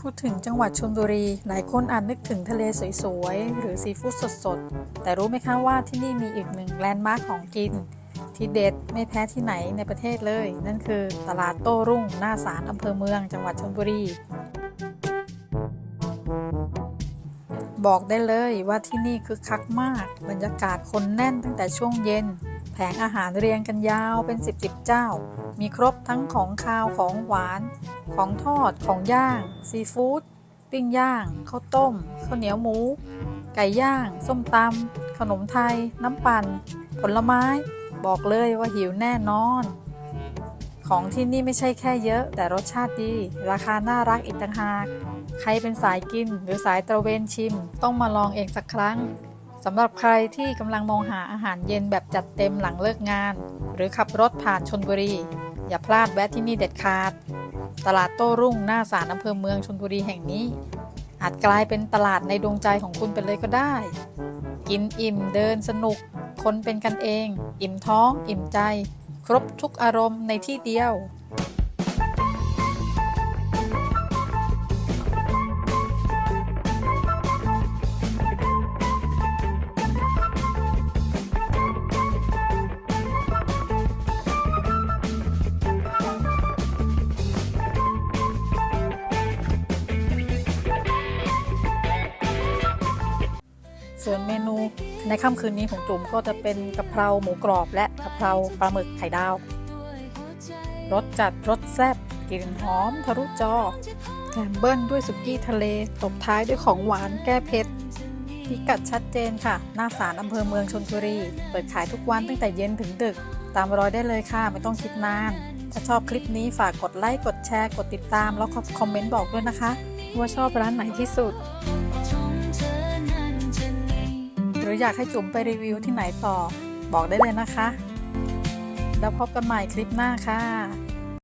พูดถึงจังหวัดชลบุรี หลายคนอาจนึกถึงทะเลสวยๆ หรือซีฟู้ดสดๆ แต่รู้ไหมคะว่าที่นี่มีอีกหนึ่งแลนด์มาร์คของกิน ที่เด็ดไม่แพ้ที่ไหนในประเทศเลย นั่นคือตลาดโต้รุ่งหน้าศาลอำเภอเมืองจังหวัดชลบุรี บอกได้เลยว่าที่นี่คือคักมาก บรรยากาศคนแน่นตั้งแต่ช่วงเย็น แผงอาหารเรียงกันยาวเป็นสิบสิบเจ้า มีครบทั้งของคาวของหวาน ของทอดของย่าง ซีฟู้ดปิ้งย่างข้าวต้มข้าวเหนียวหมู ไก่ย่าง ส้มตำขนมไทย น้ำปั่น ผลไม้ บอกเลยว่าหิวแน่นอน ของที่นี่ไม่ใช่แค่เยอะ แต่รสชาติดี ราคาน่ารักอีกต่างหาก ใครเป็นสายกินหรือสายตระเวนชิม ต้องมาลองเองสักครั้งสำหรับใครที่กำลังมองหาอาหารเย็นแบบจัดเต็มหลังเลิกงาน หรือขับรถผ่านชนบุรี อย่าพลาดแวะที่นี่เด็ดขาด ตลาดโต้รุ่งหน้าศาลอำเภอเมืองชนบุรีแห่งนี้ อาจกลายเป็นตลาดในดวงใจของคุณไปเลยก็ได้ กินอิ่มเดินสนุก คนเป็นกันเอง อิ่มท้อง อิ่มใจ ครบทุกอารมณ์ในที่เดียว ส่วนเมนูในค่ำคืนนี้ของจุ๋มก็จะเป็นกะเพราหมูกรอบและ เพราปลาหมึกไข่ดาวรสจัดรสแซ่บกลิ่นหอมทะลุจอแถมเบิ้ลด้วยสุกี้ทะเลตบท้ายด้วยของหวานแก้เผ็ดพิกัดชัดเจนค่ะ หน้าศาลอำเภอเมืองชนบุรี เปิดขายทุกวันตั้งแต่เย็นถึงดึก ตามรอยได้เลยค่ะ ไม่ต้องคิดนาน ถ้าชอบคลิปนี้ฝากกดไลค์กดแชร์กดติดตาม แล้วก็คอมเมนต์บอกด้วยนะคะ ว่าชอบร้านไหนที่สุด หรืออยากให้จุ๋มไปรีวิวที่ไหนต่อ บอกได้เลยนะคะ แล้วพบกันใหม่คลิปหน้าค่ะ